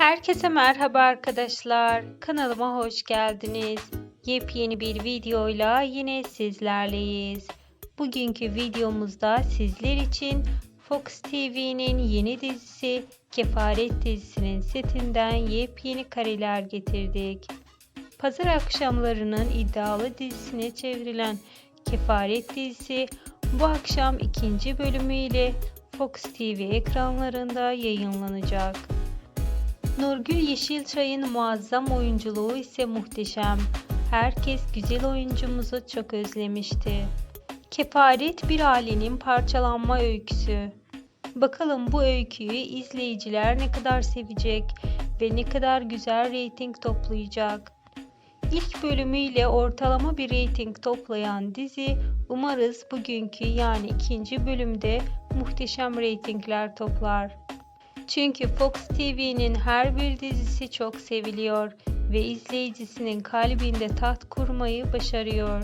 Herkese merhaba arkadaşlar. Kanalıma hoş geldiniz. Yepyeni bir videoyla yine sizlerleyiz. Bugünkü videomuzda sizler için Fox TV'nin yeni dizisi Kefaret dizisinin setinden yepyeni kareler getirdik. Pazar akşamlarının iddialı dizisine çevrilen Kefaret dizisi bu akşam ikinci bölümüyle Fox TV ekranlarında yayınlanacak. Nurgül Yeşilçay'ın muazzam oyunculuğu ise muhteşem. Herkes güzel oyuncumuzu çok özlemişti. Kefaret bir ailenin parçalanma öyküsü. Bakalım bu öyküyü izleyiciler ne kadar sevecek ve ne kadar güzel reyting toplayacak. İlk bölümüyle ortalama bir reyting toplayan dizi umarız bugünkü yani ikinci bölümde muhteşem reytingler toplar. Çünkü Fox TV'nin her bir dizisi çok seviliyor ve izleyicisinin kalbinde taht kurmayı başarıyor.